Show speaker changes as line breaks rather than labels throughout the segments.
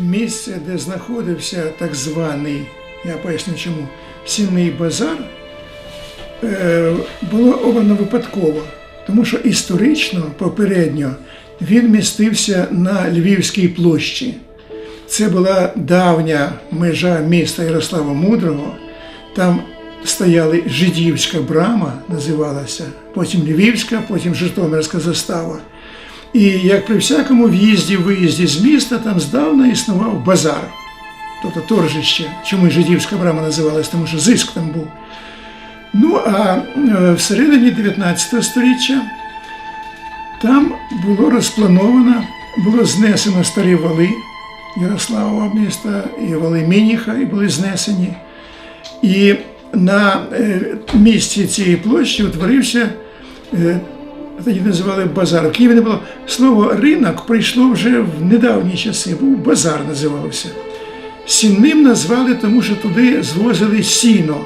місце, де знаходився так званий, я поясню чому, сінний базар, е, було обрано випадково, тому що історично, попередньо, він містився на Львівській площі. Це була давня межа міста Ярослава Мудрого. Там стояла жидівська брама, називалася, потім Львівська, потім Житомирська застава. І як при всякому в'їзді, виїзді з міста, там здавна існував базар, тобто торжище. Чому жидівська брама називалась? Тому що зиск там був. Ну а е, всередині 19 століття там було розплановано, було знесено старі вали Ярославова міста і вали Мініха, і були знесені. І на е, місці цієї площі утворився, е, тоді називали базар. В Києві не було слово ринок прийшло вже в недавні часи, був базар називався. Сінним назвали, тому що туди звозили сіно.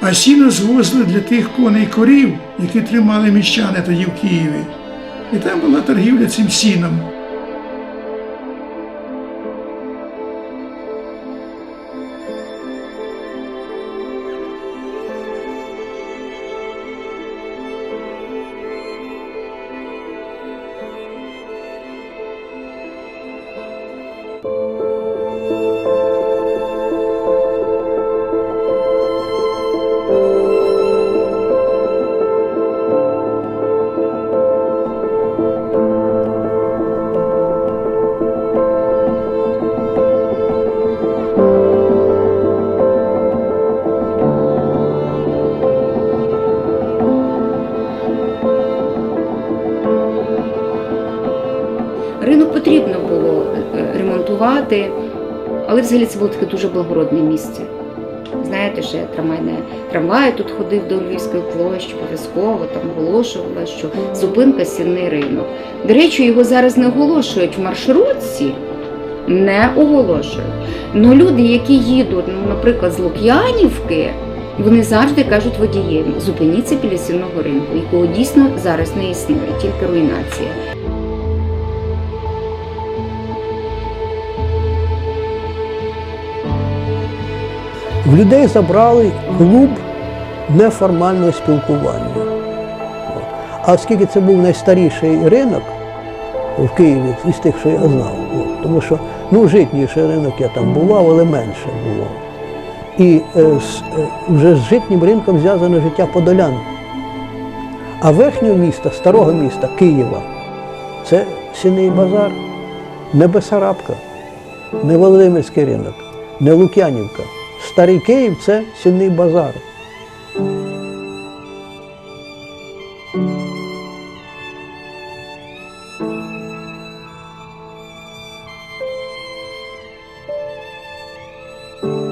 А сіно звозили для тих коней корів, які тримали міщани тоді в Києві. І там була торгівля цим сіном.
Ринок потрібно було е, ремонтувати, але взагалі це було таке дуже благородне місце. Знаєте, що трамвайне трамвай тут ходив до Львівської площі, обов'язково там оголошувала, що зупинка сінний ринок. До речі, його зараз не оголошують в маршрутці, не оголошують. Ну люди, які їдуть, ну, наприклад, з Лук'янівки, вони завжди кажуть водієм, зупиніться біля сінного ринку, якого дійсно зараз не існує, тільки руйнація.
В людей забрали клуб неформального спілкування. А оскільки це був найстаріший ринок в Києві, із тих, що я знав, тому що ну, житніший ринок я там бував, але менше було. І е, з, е, вже з житнім ринком зв'язане життя подолян. А верхнього міста, старого міста, Києва, це сінний базар, не Бесарабка, не Володимирський ринок, не Лук'янівка. Старий Київ це сінний базар. thank you